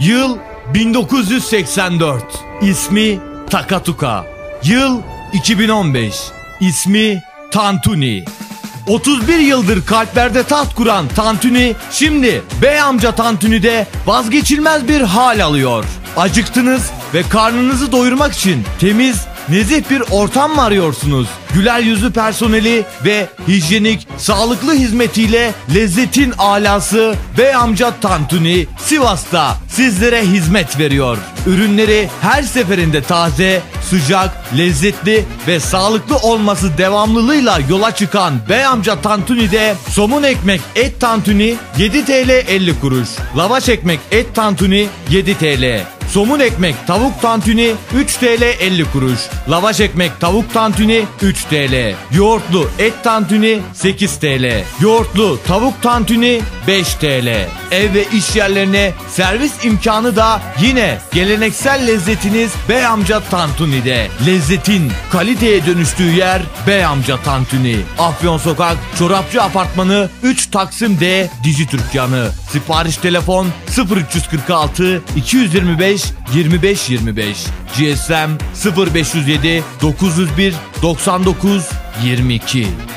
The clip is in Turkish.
Yıl 1984. İsmi Takatuka. Yıl 2015. İsmi Tantuni. 31 yıldır kalplerde taht kuran Tantuni şimdi bey amca Tantuni'de vazgeçilmez bir hal alıyor. Acıktınız ve karnınızı doyurmak için temiz, nezih bir ortam mı arıyorsunuz? Güler yüzlü personeli ve hijyenik, sağlıklı hizmetiyle lezzetin alası Bey amca Tantuni Sivas'ta sizlere hizmet veriyor. Ürünleri her seferinde taze, sıcak, lezzetli ve sağlıklı olması devamlılığıyla yola çıkan Bey amca Tantuni'de somun ekmek et tantuni 7 TL 50 kuruş. Lavaş ekmek et tantuni 7 TL. Somun ekmek tavuk tantuni 3 TL 50 kuruş. Lavaş ekmek tavuk tantuni 3 TL. Yoğurtlu et tantuni 8 TL. Yoğurtlu tavuk tantuni 5 TL. Ev ve iş yerlerine servis imkanı da yine geleneksel lezzetiniz Bey amca Tantuni'de. Lezzetin kaliteye dönüştüğü yer Bey amca Tantuni. Afyon Sokak Çorapçı Apartmanı 3 Taksim D Dijitürk yanı. Sipariş telefon 0346 225 25 25. GSM 0507 901 99 22.